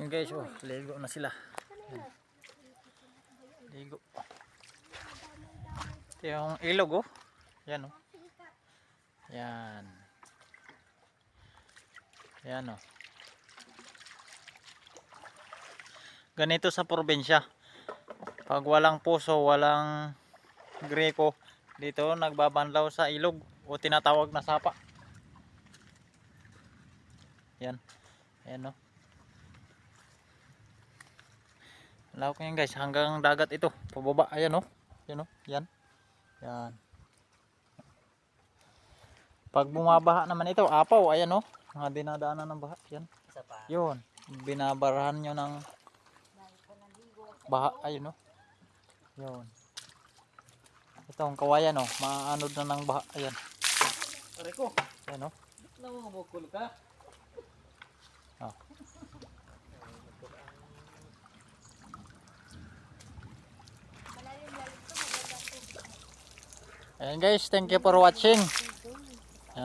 Yun guys, oh, ligo na sila. Yan. Ligo. Ito yung ilog oh. Yan oh. Yan. Yan oh. Ganito sa probinsya. Pag walang puso, walang greko, dito nagbabanlaw sa ilog o tinatawag na sapa. Yan. Yan oh. Lawak yan guys, hanggang dagat ito. Pababa, ayan oh. Yan oh, yan. Yan. Pag bumabaha naman ito, apaw, ayan oh. Mga dinadaanan ng baha, yan. Yun, binabarahan nyo ng baha, ayun oh. Yun. Ito ang kawayan oh, maanod na ng baha, ayan. Aray ko. Ayan oh. Namumukul ka. Oh. Ayan guys, thank you for watching.